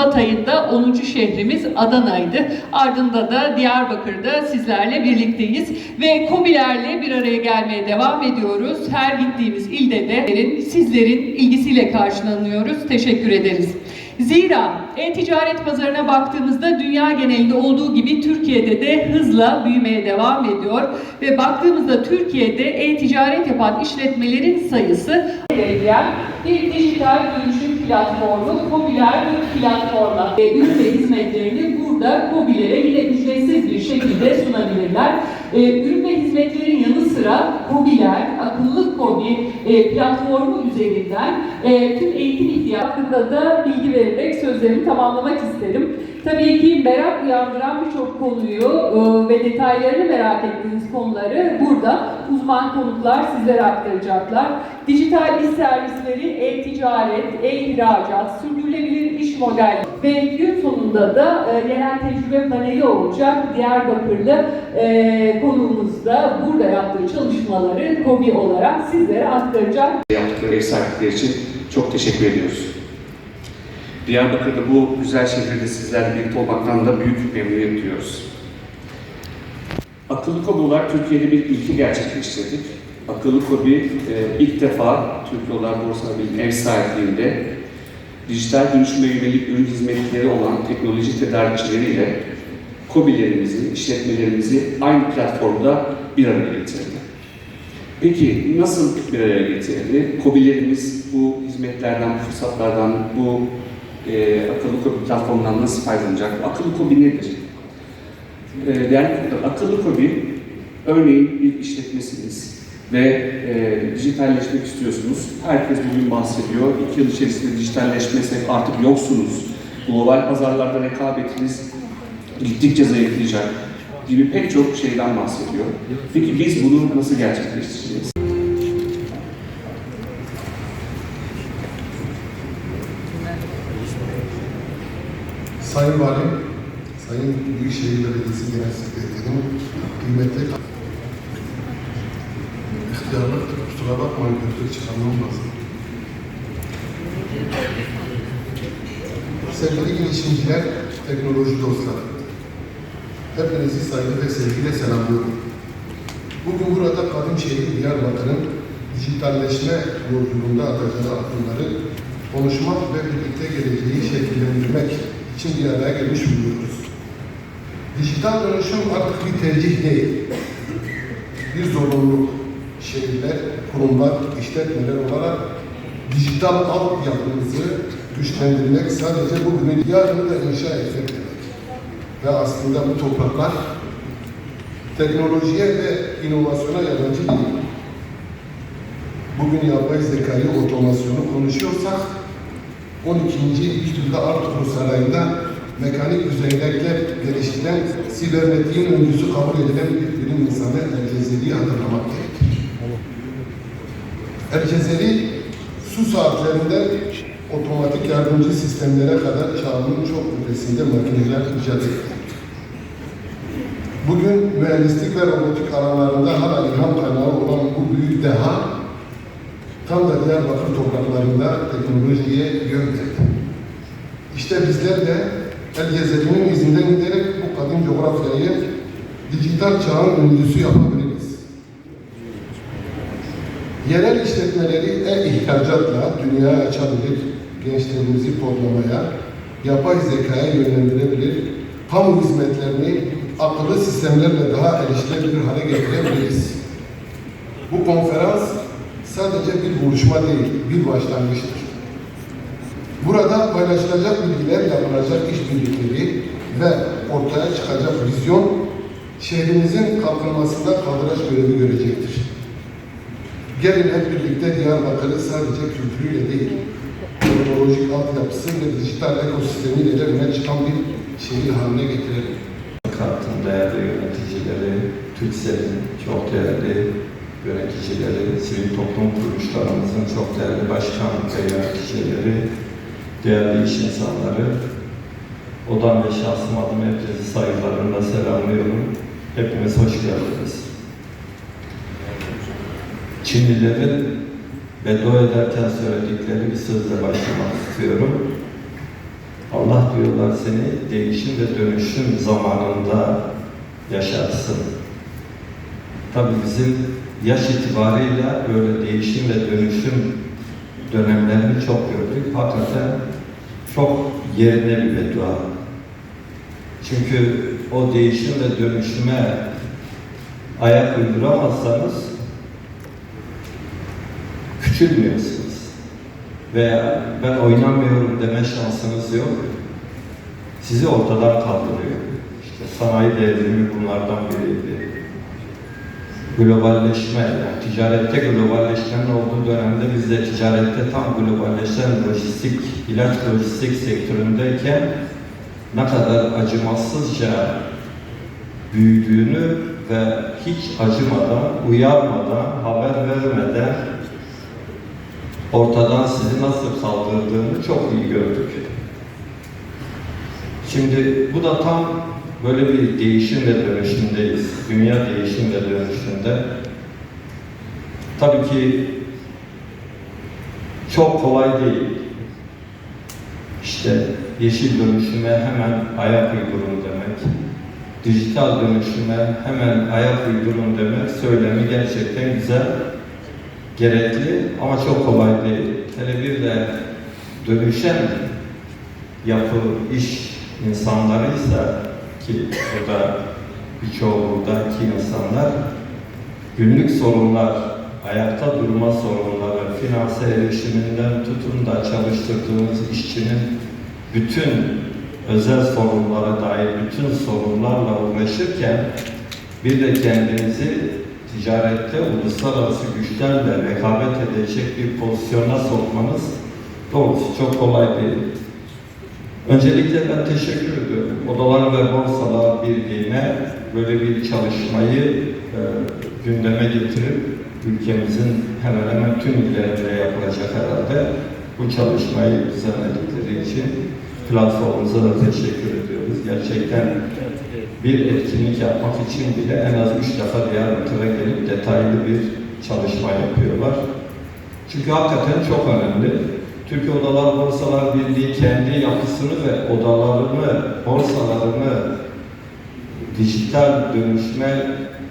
Şubat ayında 10. şehrimiz Adana'ydı. Ardında da Diyarbakır'da sizlerle birlikteyiz ve KOBİ'lerle bir araya gelmeye devam ediyoruz. Her gittiğimiz ilde de sizlerin ilgisiyle karşılanıyoruz. Teşekkür ederiz. Zira e-ticaret pazarına baktığımızda dünya genelinde olduğu gibi Türkiye'de de hızla büyümeye devam ediyor ve baktığımızda Türkiye'de e-ticaret yapan işletmelerin sayısı bir dijital dönüşüm platformu Kobiler bir platforma ürün ve hizmetlerini burada Kobilere yine ücretsiz bir şekilde sunabilirler. Ürün ve hizmetlerin yanı sıra Kobiler, akıllı Kobi e, platformu üzerinden e, tüm eğitim ihtiyacı hakkında da bilgi vererek sözlerimi tamamlamak isterim. Tabii ki merak uyandıran birçok konuyu e, ve detaylarını merak ettiğiniz konuları burada uzman konuklar sizlere aktaracaklar. Dijital iş servisleri, e-ticaret, e-ihracat, sürdürülebilir iş modeli ve gün sonunda da yerel tecrübe paneli olacak. Diyarbakırlı e, konuğumuz da burada yaptığı çalışmaları KOBİ olarak sizlere aktaracak. yaptıkları ev sahipleri için çok teşekkür ediyoruz. Diyarbakır'da bu güzel şehirde sizlerle birlikte olmaktan da büyük memnuniyet duyuyoruz. Akıllı Kobi olarak Türkiye'de bir ilki gerçekleştirdik. Akıllı Kobi e, ilk defa Türk Yollar Borsa Birliği ev sahipliğinde dijital dönüşüme yönelik ürün hizmetleri olan teknoloji tedarikçileriyle KOBİ'lerimizi, işletmelerimizi aynı platformda bir araya getirdi. Peki nasıl bir araya getirildi? KOBİ'lerimiz bu hizmetlerden, bu fırsatlardan, bu e, akıllı KOBİ platformundan nasıl faydalanacak? Akıllı KOBİ nedir? E, değerli akıllı KOBİ örneğin bir işletmesiniz ve e, dijitalleşmek istiyorsunuz. Herkes bugün bahsediyor. İki yıl içerisinde dijitalleşmesek artık yoksunuz. Global pazarlarda rekabetiniz gittikçe zayıflayacak gibi pek çok şeyden bahsediyor. Peki biz bunu nasıl gerçekleştireceğiz? Sayın Valim, Sayın Büyükşehir Belediyesi Genel Sekreterim, kıymetli ihtiyarlar, kusura bakmayın kötü çıkarmam lazım. Sevgili girişimciler, teknoloji dostları, hepinizi saygı ve sevgiyle selamlıyorum. Bugün burada kadın şehir Diyarbakır'ın dijitalleşme yolculuğunda atacağı adımları konuşmak ve birlikte geleceği şekillendirmek için bir araya gelmiş bulunuyoruz. Dijital dönüşüm artık bir tercih değil, bir zorunluluk. Şehirler, kurumlar, işletmeler olarak dijital altyapımızı güçlendirmek sadece bugünün yarını da inşa etmek. Ve aslında bu topraklar teknolojiye ve inovasyona yabancı değil. Bugün yapay zekayı, otomasyonu konuşuyorsak 12. İzmir'de Artuklu Sarayı'nda mekanik düzeylekle geliştirilen sibernetiğin öncüsü kabul edilen bir bilim insanı Ercezeli'yi hatırlamak gerekir. Ercezeli su saatlerinden otomatik yardımcı sistemlere kadar çağının çok ötesinde makineler icat etti. Bugün mühendislik ve robotik alanlarında hala ilham kaynağı olan bu büyük deha tam da Diyarbakır topraklarında teknolojiye yön verdi. İşte bizler de El Gezeli'nin izinden giderek bu kadim coğrafyayı dijital çağın öncüsü yapabiliriz. Yerel işletmeleri e-ihracatla dünyaya açabilir, gençlerimizi kodlamaya, yapay zekaya yönlendirebilir, kamu hizmetlerini akıllı sistemlerle daha erişilebilir hale getirebiliriz. Bu konferans sadece bir buluşma değil, bir başlangıçtır. Burada paylaşılacak bilgiler, yapılacak işbirlikleri ve ortaya çıkacak vizyon şehrimizin kalkınmasında kaldıraç görevi görecektir. Gelin hep birlikte Diyarbakır'ı sadece kültürüyle değil, teknolojik altyapısı ve dijital ekosistemiyle de öne çıkan bir şehir haline getirelim. Kart'ın değerli yöneticileri, TÜRKSEL'in çok değerli yöneticileri, sivil toplum kuruluşlarımızın çok değerli başkan ve yöneticileri, değerli iş insanları, odam ve şahsım adım hepinizi saygılarımla selamlıyorum. Hepiniz hoş geldiniz. Çinlilerin beddua ederken söyledikleri bir sözle başlamak istiyorum. Allah diyorlar seni değişim ve dönüşüm zamanında yaşarsın. Tabii bizim yaş itibarıyla böyle değişim ve dönüşüm dönemlerini çok gördük. Hakikaten çok yerine bir beddua. Çünkü o değişim ve dönüşüme ayak uyduramazsanız küçülmüyorsunuz. Veya ben oynamıyorum deme şansınız yok. Sizi ortadan kaldırıyor. İşte sanayi devrimi bunlardan biriydi. Globalleşme, yani ticarette globalleşmenin olduğu dönemde biz de ticarette tam globalleşen lojistik, ilaç lojistik sektöründeyken ne kadar acımasızca büyüdüğünü ve hiç acımadan, uyarmadan, haber vermeden ortadan sizi nasıl kaldırdığını çok iyi gördük. Şimdi bu da tam böyle bir değişim ve dönüşümdeyiz. Dünya değişim ve dönüşümde. Tabii ki çok kolay değil. İşte yeşil dönüşüme hemen ayak uydurun demek. Dijital dönüşüme hemen ayak uydurun demek söylemi gerçekten güzel, gerekli ama çok kolay değil. Hele bir de dönüşen yapı, iş insanlarıysa ki burada birçoğu buradaki insanlar günlük sorunlar, ayakta durma sorunları, finanse erişiminden tutun da çalıştırdığınız işçinin bütün özel sorunlara dair bütün sorunlarla uğraşırken bir de kendinizi ticarette uluslararası güçlerle rekabet edecek bir pozisyona sokmanız doğrusu çok kolay değil. Öncelikle ben teşekkür ediyorum. Odalar ve Borsalar Birliği'ne böyle bir çalışmayı e, gündeme getirip ülkemizin hemen hemen tüm illerinde yapılacak herhalde bu çalışmayı düzenledikleri için platformumuza da teşekkür ediyoruz. Gerçekten bir etkinlik yapmak için bile en az üç defa Diyarbakır'a gelip detaylı bir çalışma yapıyorlar. Çünkü hakikaten çok önemli. Türkiye Odalar Borsalar Birliği kendi yapısını ve odalarını, borsalarını dijital dönüşme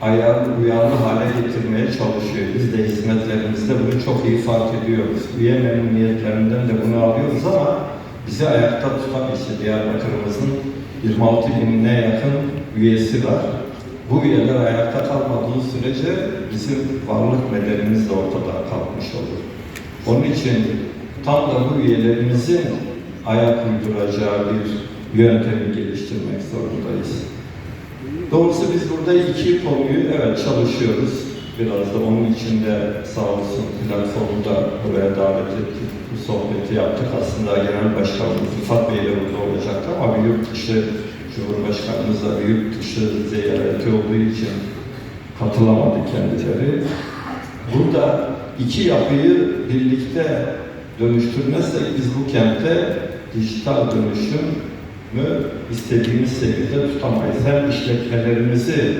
ayarlı, uyarlı hale getirmeye çalışıyor. Biz de hizmetlerimizde bunu çok iyi fark ediyoruz. Üye memnuniyetlerinden de bunu alıyoruz ama bizi ayakta tutan işte Diyarbakır'ımızın 26 binine yakın üyesi var. Bu üyeler ayakta kalmadığı sürece bizim varlık bedelimiz de ortadan kalkmış olur. Onun için tam da bu üyelerimizin ayak uyduracağı bir yöntemi geliştirmek zorundayız. Doğrusu biz burada iki konuyu evet çalışıyoruz. Biraz da onun için de sağ olsun platformda buraya davet ettik. Bu sohbeti yaptık. Aslında Genel Başkanımız Rıfat Bey de burada olacaktı ama bir yurt dışı Cumhurbaşkanımız da bir yurt dışı ziyareti olduğu için katılamadı kendileri. Burada iki yapıyı birlikte dönüştürmezsek biz bu kentte dijital dönüşümü istediğimiz seviyede tutamayız. Hem işletmelerimizi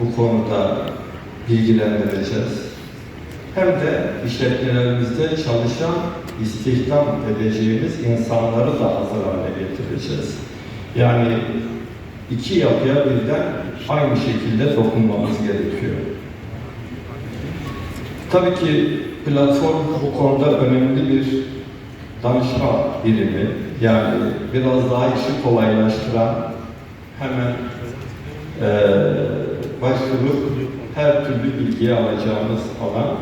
bu konuda bilgilendireceğiz. Hem de işletmelerimizde çalışan, istihdam edeceğimiz insanları da hazır hale getireceğiz. Yani iki yapıya birden aynı şekilde dokunmamız gerekiyor. Tabii ki platform bu konuda önemli bir danışma birimi. Yani biraz daha işi kolaylaştıran hemen eee başvurup her türlü bilgiyi alacağımız alan.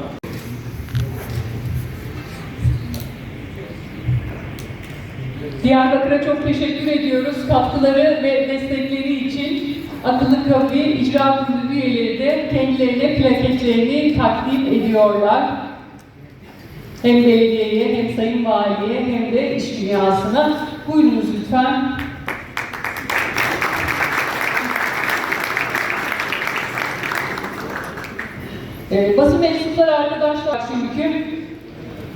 Diyarbakır'a çok teşekkür ediyoruz. Katkıları ve destekleri için Akıllı Kafi İcra Kurulu üyeleri de kendilerine plaketlerini takdim ediyorlar. Hem belediyeye hem sayın valiye hem de iş dünyasına. Buyurunuz lütfen. Ee, basın mensupları arkadaşlar çünkü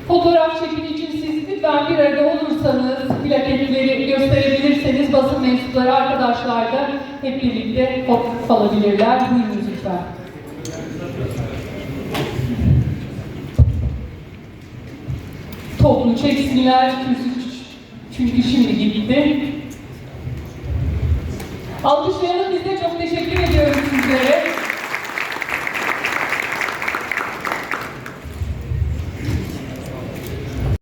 fotoğraf çekim için siz lütfen bir arada olursanız plaketleri gösterebilirseniz basın mensupları arkadaşlar da hep birlikte fotoğraf alabilirler. Buyurunuz toplu çeksinler çünkü şimdi gitti. Alkışlayalım biz de çok teşekkür ediyoruz sizlere.